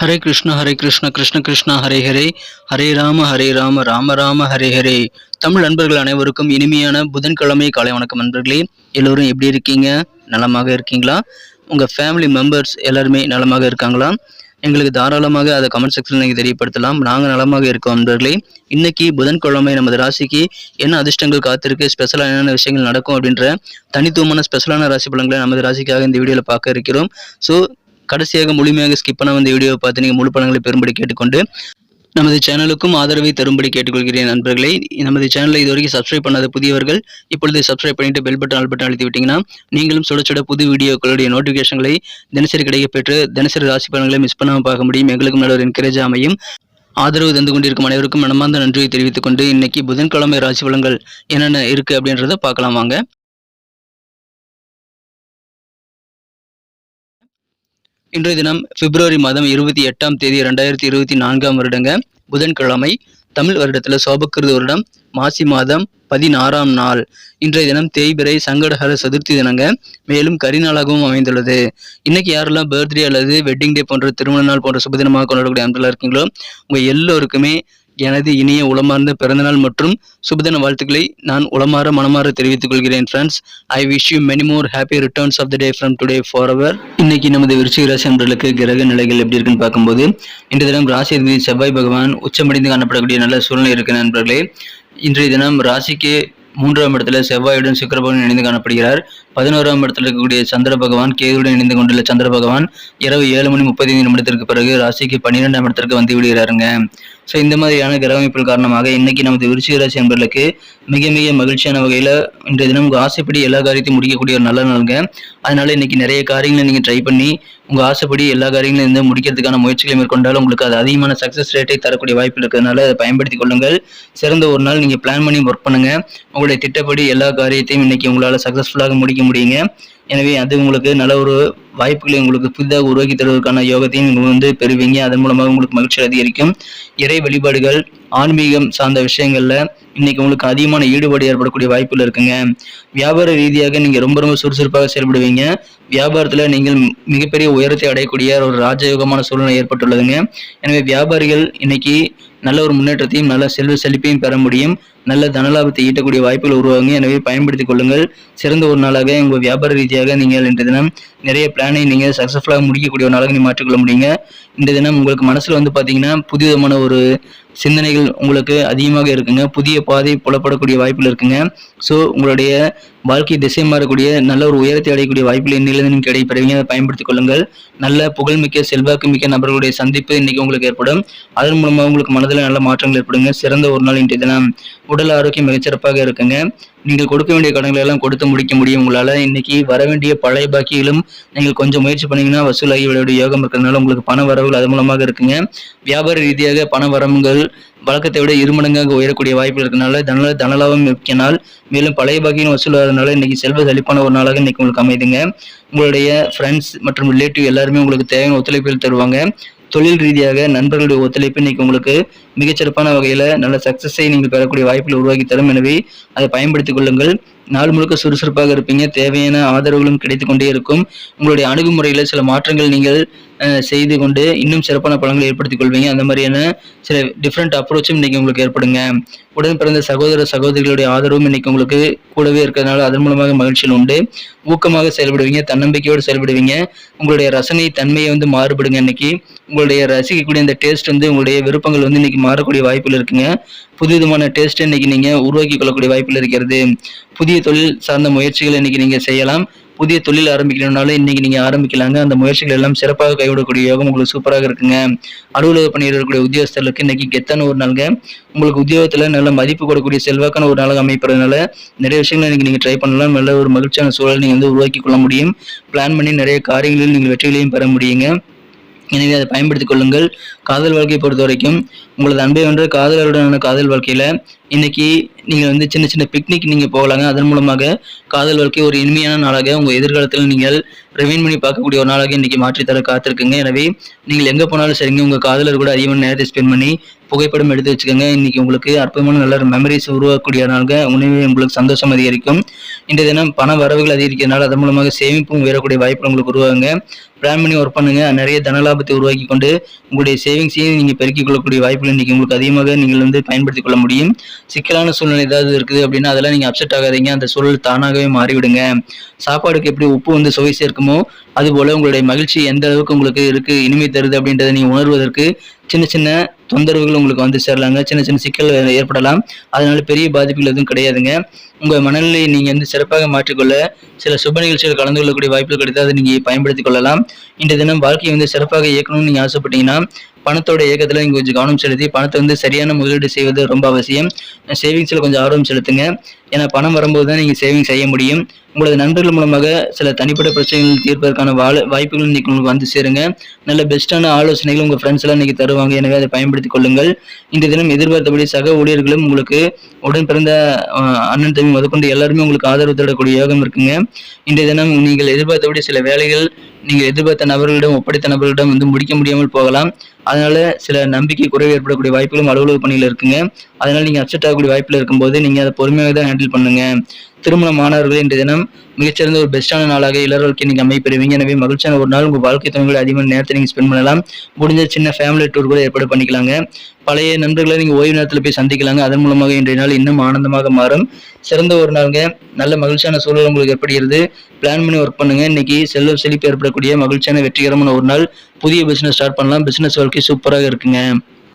ஹரே கிருஷ்ண ஹரே கிருஷ்ண கிருஷ்ண கிருஷ்ண ஹரே ஹரே. ஹரே ராம ஹரே ராம ராம ராம ஹரே ஹரே. தமிழ் நண்பர்கள் அனைவருக்கும் இனிமையான புதன்கிழமை காலை வணக்கம் நண்பர்களே. எல்லோரும் எப்படி இருக்கீங்க? நலமாக இருக்கீங்களா? உங்கள் ஃபேமிலி மெம்பர்ஸ் எல்லாருமே நலமாக இருக்காங்களா? எங்களுக்கு தாராளமாக அதை கமெண்ட் செக்ஷனில் நீங்கள் தெரியப்படுத்தலாம். நாங்கள் நலமாக இருக்கோம் நண்பர்களே. இன்னைக்கு புதன்கிழமை நமது ராசிக்கு என்ன அதிர்ஷ்டங்கள் காத்திருக்கு? ஸ்பெஷலாக என்னென்ன விஷயங்கள் நடக்கும் அப்படின்ற தனித்துவமான ஸ்பெஷலான ராசி பலன்களை நமது ராசிக்காக இந்த வீடியோவில் பார்க்க இருக்கிறோம். ஸோ கடைசியாக முழுமையாக ஸ்கிப் பண்ண வந்த வீடியோவை பார்த்து நீங்கள் முழு படங்களை பெரும்படி கேட்டுக்கொண்டு நமது சேனலுக்கும் ஆதரவை தரும்படி கேட்டுக்கொள்கிறேன் நண்பர்களே. நமது சேனலை இதுவரைக்கும் சப்ஸ்கிரைப் பண்ணாத புதியவர்கள் இப்பொழுது சப்ஸ்கிரைப் பண்ணிட்டு பெல் பட்டன் ஆல் பட்டன் அழுத்தி விட்டீங்கன்னா நீங்களும் சுட சுட புது வீடியோக்களுடைய நோட்டிஃபிகேஷன்களை தினசரி கிடைக்கப்பெற்று தினசரி ராசி பலன்களை மிஸ் பண்ணாமல் பார்க்க முடியும். எங்களுக்கும் நல்ல ஒரு என்கரேஜ் அமையும். ஆதரவு தந்து கொண்டிருக்கும் அனைவருக்கும் மனமார்ந்த நன்றியை தெரிவித்துக் கொண்டு இன்னைக்கு புதன்கிழமை ராசி பலன்கள் என்னென்ன இருக்கு அப்படின்றத பார்க்கலாம் வாங்க. இன்றைய தினம் பிப்ரவரி மாதம் இருபத்தி எட்டாம் தேதி ரெண்டாயிரத்தி இருபத்தி நான்காம் வருடங்க. புதன்கிழமை தமிழ் வருடத்தில் சோபக்கிருத வருடம் மாசி மாதம் பதினாறாம் நாள். இன்றைய தினம் தேய்பிரை சங்கடஹர சதுர்த்தி தினங்க. மேலும் கரிநாளாகவும் அமைந்துள்ளது. இன்னைக்கு யாரெல்லாம் பர்த்டே அல்லது வெட்டிங் டே போன்ற திருமண நாள் போன்ற சுபதினமாக கொண்டாடக்கூடிய அன்பர்களாக இருக்கீங்களோ உங்கள் எல்லோருக்குமே எனது இனிய உளமார்ந்த பிறந்தநாள் மற்றும் சுபதின வாழ்த்துக்களை நான் உளமாற மனமாற தெரிவித்துக் கொள்கிறேன் friends I wish you many more happy returns of the day from today for our இன்னைக்கு நமது விருச்சிக ராசி அன்றலுக்கு கிரக நிலைகள் எப்படி இருக்குன்னு பார்க்கும்போது இன்றைய தினம் ராசி அதிபதி செவ்வாய் பகவான் உச்சமடைந்து காணப்படக்கூடிய நல்ல சூழ்நிலை இருக்கு நண்பர்களே. இன்றைய தினம் ராசிக்கு மூன்றாம் இடத்துல செவ்வாயுடன் சுக்கரபவன் இணைந்து காணப்படுகிறார். பதினோராம் இடத்துல இருக்கக்கூடிய சந்திர பகவான் கேதுடன் இணைந்து கொண்டுள்ள சந்திர பகவான் இரவு ஏழு மணி முப்பத்தி ஐந்து நிமிடத்திற்கு பிறகு ராசிக்கு பன்னிரெண்டாம் இடத்திற்கு வந்து விடுகிறாருங்க. ஸோ இந்த மாதிரியான கிரகமைப்புகள் காரணமாக இன்னைக்கு நமது விருச்சிக ராசி என்பர்களுக்கு மிக மிக மகிழ்ச்சியான வகையில் இன்றைய தினம் உங்கள் ஆசைப்படி எல்லா காரியத்தையும் முடிக்கக்கூடிய ஒரு நல்ல நாளுங்க. அதனால இன்னைக்கு நிறைய காரியங்களை நீங்கள் ட்ரை பண்ணி உங்கள் ஆசைப்படி எல்லா காரியங்களும் இருந்து முடிக்கிறதுக்கான முயற்சிகளை மேற்கொண்டாலும் உங்களுக்கு அது அதிகமான சக்ஸஸ் ரேட்டை தரக்கூடிய வாய்ப்பு இருக்கிறதுனால அதை பயன்படுத்திக் கொள்ளுங்கள். சிறந்த ஒரு நாள் நீங்கள் பிளான் பண்ணி ஒர்க் பண்ணுங்க. உங்களுடைய திட்டப்படி எல்லா காரியத்தையும் இன்னைக்கு உங்களால் சக்ஸஸ்ஃபுல்லாக முடிக்க முடியுங்க. எனவே அது உங்களுக்கு நல்ல ஒரு வாய்ப்புகளை உங்களுக்கு புதிதாக உருவாக்கி தருவதற்கான யோகத்தையும் நீங்கள் வந்து பெறுவீங்க. அதன் மூலமாக உங்களுக்கு மகிழ்ச்சி அதிகரிக்கும். இறை வழிபாடுகள் ஆன்மீகம் சார்ந்த விஷயங்களில் இன்னைக்கு உங்களுக்கு அதிகமான ஈடுபாடு ஏற்படக்கூடிய வாய்ப்புகள் இருக்குங்க. வியாபார ரீதியாக நீங்கள் ரொம்ப ரொம்ப சுறுசுறுப்பாக செயல்படுவீங்க. வியாபாரத்தில் நீங்கள் மிகப்பெரிய உயரத்தை அடையக்கூடிய ஒரு ராஜயோகமான சூழ்நிலை ஏற்பட்டுள்ளதுங்க. எனவே வியாபாரிகள் இன்னைக்கு நல்ல ஒரு முன்னேற்றத்தையும் நல்ல செல்வ செழிப்பையும் பெற முடியும். நல்ல தனலாபத்தை ஈட்டக்கூடிய வாய்ப்புகள் உருவாகுங்க. எனவே பயன்படுத்திக் கொள்ளுங்கள். சிறந்த ஒரு நாளாக உங்கள் வியாபார ரீதியாக நீங்கள் இன்றைய தினம் நிறைய பிளானை நீங்கள் சக்ஸஸ்ஃபுல்லாக முடிக்கக்கூடிய ஒரு நாளாக நீங்கள் மாற்றிக்கொள்ள முடியுங்க. இந்த தினம் உங்களுக்கு மனசில் வந்து பார்த்தீங்கன்னா புதிய விதமான ஒரு சிந்தனைகள் உங்களுக்கு அதிகமாக இருக்குங்க. புதிய பாதை புலப்படக்கூடிய வாய்ப்புகள் இருக்குங்க. ஸோ உங்களுடைய வாழ்க்கை திசை மாறக்கூடிய நல்ல ஒரு உயரத்தை அடையக்கூடிய வாய்ப்புகள் இன்னிலிருந்து நீங்கள் கிடைப்பெறுவீங்க அதை பயன்படுத்திக் கொள்ளுங்கள். நல்ல புகழ்மிக்க செல்வாக்கு மிக்க நபர்களுடைய சந்திப்பு இன்னைக்கு உங்களுக்கு ஏற்படும். அதன் மூலமாக உங்களுக்கு மனதில் நல்ல மாற்றங்கள் ஏற்படுங்க. சிறந்த ஒரு நாள் இன்றைய தினம். உடல் ஆரோக்கியம் மிகச்சிறப்பாக இருக்குங்க. நீங்கள் கொடுக்க வேண்டிய கடன்களை எல்லாம் கொடுத்து முடிக்க முடியும் உங்களால். இன்னைக்கு வர வேண்டிய பழைய பாக்கியிலும் நீங்கள் கொஞ்சம் முயற்சி பண்ணீங்கன்னா வசூலாகி விட யோகம் இருக்கிறதுனால உங்களுக்கு பண வரவுகள் அது மூலமாக இருக்குங்க. வியாபார ரீதியாக பண வரவுகள் வழக்கத்தை விட இருமடங்காக உயரக்கூடிய வாய்ப்பு இருக்கிறதுனால தன தனலாபம் மிக்க நாள். மேலும் பழைய பாக்கியம் வசூலாகிறதுனால இன்னைக்கு செல்வ செழிப்பான ஒரு நாளாக இன்னைக்கு உங்களுக்கு அமைதுங்க. உங்களுடைய ஃப்ரெண்ட்ஸ் மற்றும் ரிலேட்டிவ் எல்லாருமே உங்களுக்கு தேவையான ஒத்துழைப்புகள் தருவாங்க. தொழில் ரீதியாக நண்பர்களுடைய ஒத்துழைப்பு இன்னைக்கு உங்களுக்கு மிகச்சிறப்பான வகையில் நல்ல சக்சஸை நீங்கள் பெறக்கூடிய வாய்ப்புகள் உருவாக்கி தரும். எனவே அதை பயன்படுத்திக் கொள்ளுங்கள். நாள் முழுக்க சுறுசுறுப்பாக இருப்பீங்க. தேவையான ஆதரவுகளும் கிடைத்து கொண்டே இருக்கும். உங்களுடைய அணுகுமுறையில் சில மாற்றங்கள் நீங்கள் செய்து கொண்டு இன்னும் சிறப்பான பலன்களை ஏற்படுத்திக் கொள்வீங்க. அந்த மாதிரியான சில டிஃப்ரெண்ட் அப்ரோச்சும் இன்னைக்கு உங்களுக்கு ஏற்படுங்க. உடன் பிறந்த சகோதர சகோதரிகளுடைய ஆதரவும் இன்னைக்கு உங்களுக்கு கூடவே இருக்கிறதுனால அதன் மூலமாக மகிழ்ச்சியில் உண்டு. ஊக்கமாக செயல்படுவீங்க. தன்னம்பிக்கையோடு செயல்படுவீங்க. உங்களுடைய ரசனை தன்மையை வந்து மாறுபடுங்க இன்னைக்கு. உங்களுடைய ரசிக்கக்கூடிய அந்த டேஸ்ட் வந்து உங்களுடைய விருப்பங்கள் வந்து இன்னைக்கு மாறக்கூடிய வாய்ப்புகள் இருக்குங்க. புது விதமான டேஸ்ட் இன்னைக்கு நீங்க உருவாக்கி கொள்ளக்கூடிய வாய்ப்பில் இருக்கிறது. புதிய தொழில் சார்ந்த முயற்சிகள் இன்னைக்கு நீங்க செய்யலாம். புதிய தொழில் ஆரம்பிக்கணும்னாலும் இன்னைக்கு நீங்க ஆரம்பிக்கலாங்க. அந்த முயற்சிகள் எல்லாம் சிறப்பாக கைவிடக்கூடிய யோகம் உங்களுக்கு சூப்பராக இருக்குங்க. அலுவலக பணியில் இருக்கக்கூடிய உத்தியோகஸ்தர்களுக்கு இன்னைக்கு கெத்தான ஒரு நாளுங்க. உங்களுக்கு உத்தியோகத்துல நல்ல மதிப்பு கொடுக்கக்கூடிய செல்வாக்கான ஒரு நாளாக அமைப்பதுனால நிறைய விஷயங்களை இன்னைக்கு நீங்க ட்ரை பண்ணலாம். நல்ல ஒரு மகிழ்ச்சியான சூழல் நீங்க வந்து உருவாக்கி கொள்ள முடியும். பிளான் பண்ணி நிறைய காரியங்களில் நீங்கள் வெற்றிகளையும் பெற முடியுங்க. எனவே அதை பயன்படுத்திக் கொள்ளுங்கள். காதல் வாழ்க்கையை பொறுத்த வரைக்கும் உங்களது அன்பை வென்ற காதலருடனான காதல் வாழ்க்கையில் இன்னைக்கு நீங்கள் வந்து சின்ன சின்ன பிக்னிக் நீங்கள் போகலாங்க. அதன் மூலமாக காதல் வாழ்க்கை ஒரு இனிமையான நாளாக உங்கள் எதிர்காலத்தில் நீங்கள் ரிமைன் பண்ணி பார்க்கக்கூடிய ஒரு நாளாக இன்றைக்கி மாற்றித்தர காத்திருக்குங்க. எனவே நீங்கள் எங்கே போனாலும் சரிங்க. உங்கள் காதலர் கூட அதிகமான நேரத்தை ஸ்பெண்ட் பண்ணி புகைப்படம் எடுத்து வச்சுக்கோங்க. இன்றைக்கி உங்களுக்கு அற்புதமான நல்ல மெமரிஸ் உருவாக்கக்கூடிய நாளாக உணவே உங்களுக்கு சந்தோஷம் அதிகரிக்கும். இன்றைய தினம் பண வரவுகள் அதிகரிக்கிறதுனால அதன் மூலமாக சேமிப்பும் உயரக்கூடிய வாய்ப்பு உங்களுக்கு உருவாகுங்க. பிளான் பண்ணி ஒர்க் பண்ணுங்க. நிறைய தனலாபத்தை உருவாக்கி கொண்டு உங்களுடைய சேவிங்ஸையும் நீங்கள் பெருக்கிக் கொள்ளக்கூடிய வாய்ப்புகள் இன்றைக்கி உங்களுக்கு அதிகமாக நீங்கள் வந்து பயன்படுத்திக் கொள்ள முடியும். சிக்கலான சூழ்நிலை ஏதாவது இருக்குது அப்படின்னா அதெல்லாம் நீங்கள் அப்செட் ஆகாதீங்க. அந்த சூழல் தானாகவே மாறிவிடுங்க. சாப்பாடுக்கு எப்படி உப்பு வந்து சுவை சேர்க்குமோ அதுபோல் உங்களுடைய மகிழ்ச்சி எந்த அளவுக்கு உங்களுக்கு இருக்கு இனிமை தருது அப்படின்றத நீங்கள் உணர்வதற்கு சின்ன சின்ன தொந்தரவுகள் உங்களுக்கு வந்து சேரலாங்க. சின்ன சின்ன சிக்கல் ஏற்படலாம். அதனால பெரிய பாதிப்புகள் எதுவும் கிடையாதுங்க. உங்கள் மனநிலையை நீங்கள் வந்து சிறப்பாக மாற்றிக்கொள்ள சில சுப நிகழ்ச்சிகள் கலந்து கொள்ளக்கூடிய வாய்ப்புகள் கிடைத்தால் அதை நீங்கள் பயன்படுத்திக் கொள்ளலாம். இன்றைய தினம் வாழ்க்கையை வந்து சிறப்பாக இயக்கணும்னு நீங்கள் ஆசைப்பட்டீங்கன்னா பணத்தோட இயக்கத்தில் நீங்கள் கொஞ்சம் கவனம் செலுத்தி பணத்தை வந்து சரியான முதலீடு செய்வது ரொம்ப அவசியம். சேவிங்ஸில் கொஞ்சம் ஆர்வம் செலுத்துங்க. ஏன்னா பணம் வரும்போது தான் நீங்கள் சேவிங் செய்ய முடியும். உங்களது நண்பர்கள் மூலமாக சில தனிப்பட்ட பிரச்சனைகள் தீர்ப்பதற்கான வாழ வாய்ப்புகள் இன்னைக்கு உங்களுக்கு வந்து சேருங்க. நல்ல பெஸ்ட்டான ஆலோசனைகள் உங்கள் ஃப்ரெண்ட்ஸ் எல்லாம் இன்னைக்கு தருவாங்க. எனவே அதை பயன்படுத்திக் கொள்ளுங்கள். இந்த தினம் எதிர்பார்த்தபடி சக ஊழியர்களும் உங்களுக்கு உடன் பிறந்த அண்ணன் தம்பி முதற்கொண்டு எல்லாருமே உங்களுக்கு ஆதரவு தரக்கூடிய யோகம் இருக்குங்க. இந்த தினம் நீங்கள் எதிர்பார்த்தபடி சில வேலைகள் நீங்கள் எதிர்பார்த்த நபர்களிடம் ஒப்படைத்த நபர்களிடம் வந்து முடிக்க முடியாமல் போகலாம். அதனால சில நம்பிக்கை குறைவு ஏற்படக்கூடிய வாய்ப்புகளும் அலுவலக பணியில் இருக்குங்க. அதனால நீங்கள் அப்செட் ஆகக்கூடிய வாய்ப்பில் இருக்கும்போது நீங்கள் அதை பொறுமையாக தான் ஹேண்டில் பண்ணுங்க. திருமண மாணவர்கள் இன்றைய தினம் மிகச்சிறந்த ஒரு பெஸ்ட்டான நாளாக இளர் வாழ்க்கை நீங்க அமைப்பெறுவீங்க எனவே மகிழ்ச்சியான ஒரு நாள். உங்கள் வாழ்க்கை துணைகளை அதிகமான நேரத்தை நீங்கள் ஸ்பெண்ட் பண்ணலாம். முடிஞ்ச சின்ன ஃபேமிலி டூர் கூட ஏற்பாடு பண்ணிக்கலாங்க. பழைய நண்பர்களை நீங்கள் ஓய்வு நேரத்தில் போய் சந்திக்கலாங்க. அதன் மூலமாக இன்றைய நாள் இன்னும் ஆனந்தமாக மாறும். சிறந்த ஒரு நாளுங்க. நல்ல மகிழ்ச்சியான சூழல் உங்களுக்கு ஏற்படுகிறது. பிளான் பண்ணி ஒர்க் பண்ணுங்க. இன்னைக்கு செல்வ செழிப்பு ஏற்படக்கூடிய மகிழ்ச்சியான வெற்றிகரமான ஒரு நாள். புதிய பிசினஸ் ஸ்டார்ட் பண்ணலாம். பிசினஸ் வாழ்க்கை சூப்பராக இருக்குங்க.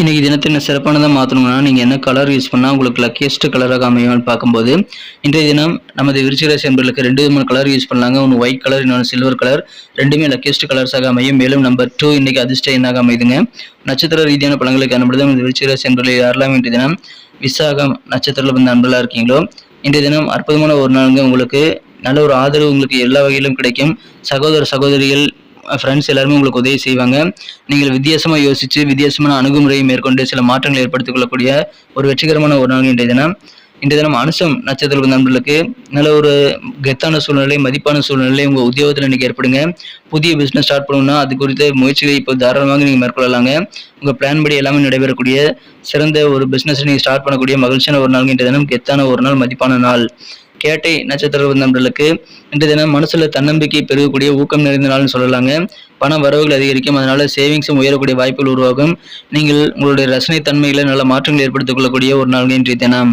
இன்றைக்கி தினத்தை என்ன சிறப்பானதாக மாற்றணும்னா நீங்கள் என்ன கலர் யூஸ் பண்ணால் உங்களுக்கு லக்கியஸ்ட் கலராக அமையும்னு பார்க்கும்போது இன்றைய தினம் நமது விருச்சிகராசி என்பர்களுக்கு ரெண்டு விதமான கலர் யூஸ் பண்ணலாங்க. ஒன்று ஒயிட் கலர் இன்னொன்று சில்வர் கலர் ரெண்டுமே லக்கியஸ்ட் கலர்ஸாக அமையும். மேலும் நம்பர் டூ இன்றைக்கி அதிர்ஷ்ட எண்ணாக அமைதுங்க நட்சத்திர ரீதியான பழங்களை காணப்படுது நமது விருச்சிகராசி என்பர்களை யாரெல்லாம் இன்றைய தினம் விசாகம் நட்சத்திரத்தில் வந்து அன்பலாக இருக்கீங்களோ இன்றைய தினம் அற்புதமான ஒரு நாளுங்க. உங்களுக்கு நல்ல ஒரு ஆதரவு உங்களுக்கு எல்லா வகையிலும் கிடைக்கும். சகோதர சகோதரிகள் ஃப்ரெண்ட்ஸ் எல்லாருமே உங்களுக்கு உதவி செய்வாங்க. நீங்கள் வித்தியாசமாக யோசித்து வித்தியாசமான அணுகுமுறையை மேற்கொண்டு சில மாற்றங்களை ஏற்படுத்திக் கொள்ளக்கூடிய ஒரு வெற்றிகரமான ஒரு நாள் இன்றைய தினம். இன்றைய தினம் அனுசம் நட்சத்திர நண்பர்களுக்கு நல்ல ஒரு கெத்தான சூழ்நிலை மதிப்பான சூழ்நிலை உங்கள் உத்தியோகத்தில் இன்னைக்கு ஏற்படுங்க. புதிய பிஸ்னஸ் ஸ்டார்ட் பண்ணணும்னா அது குறித்த முயற்சிகளை இப்போ தாராளமாக நீங்கள் மேற்கொள்ளலாங்க. உங்கள் பிளான் படி எல்லாமே நடைபெறக்கூடிய சிறந்த ஒரு பிஸ்னஸ் நீங்கள் ஸ்டார்ட் பண்ணக்கூடிய மகிழ்ச்சியான ஒரு நாள் இன்றைய தினம் கெத்தான ஒரு நாள் மதிப்பான நாள். கேட்டை நட்சத்திர நண்பர்களுக்கு இன்று தினம் மனசுல தன்னம்பிக்கை பெருகக்கூடிய ஊக்கம் நிறைந்த நாள்னு சொல்லலாங்க. பண வரவுகள் அதிகரிக்கும். அதனால சேவிங்ஸும் உயரக்கூடிய வாய்ப்புகள் உருவாகும். நீங்கள் உங்களுடைய ரசனை தன்மையில நல்ல மாற்றங்கள் ஏற்படுத்திக் கொள்ளக்கூடிய ஒரு நாள் இன்றைய தினம்.